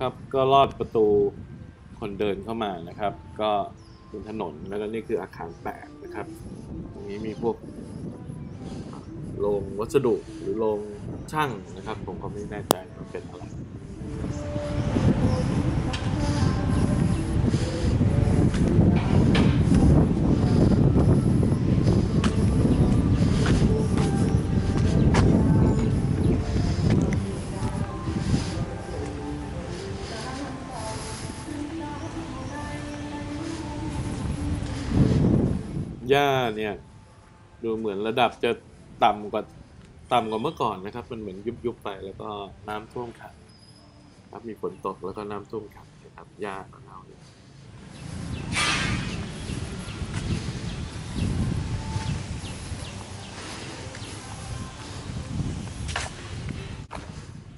ครับก็ลอดประตูคนเดินเข้ามานะครับ ก็เป็นถนนแล้วก็นี่คืออาคารแปดนะครับ ตรงนี้มีพวกโรงวัสดุหรือโรงช่างนะครับ ผมก็ไม่แน่ใจว่าเป็นอะไร หญ้าเนี่ย ดูเหมือนระดับจะต่ำกว่าต่ำกว่าเมื่อก่อนนะครับ มันเหมือนยุบยุบไปแล้วก็น้ำท่วมขังครับมีฝนตกแล้วก็น้ำท่วมขังนะครับหญ้าของเราเนี่ย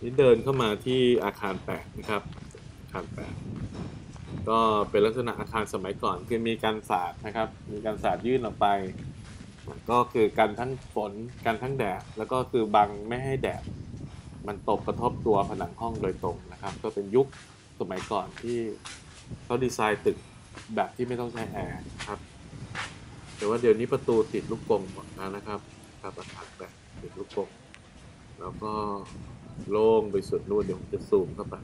นี่เดินเข้ามาที่อาคารแปดนะครับอาคารแปด ก็เป็นลักษณะอาคารสมัยก่อนคือมีการสาดนะครับ มีการสาดยื่นออกไป ก็คือกันทั้งฝนกันทั้งแดดแล้วก็คือบังไม่ให้แดดมันตกกระทบตัวผนังห้องโดยตรงนะครับ ก็เป็นยุคสมัยก่อนที่เขาดีไซน์ตึกแบบที่ไม่ต้องใช้แอร์ครับแต่ว่าเดี๋ยวนี้ประตูติดลูกกรงหมดแล้วนะครับครับอาคารแบบติดลูกกรงแล้วก็โล่งไปสุดนู่นเดี๋ยวผมจะซูมเข้าไป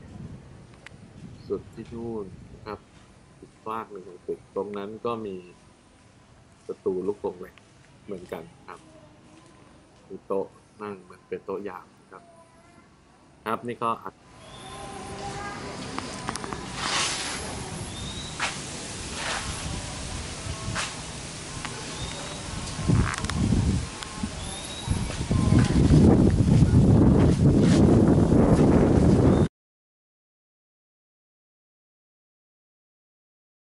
สุดที่นู่น อีกฟากหนึ่งของตึกตรงนั้นก็มีประตูลูกกรงเหล็กเหมือนกันครับมีโต๊ะนั่งเหมือนเป็นโต๊ะยามครับ ครับนี่ก็อา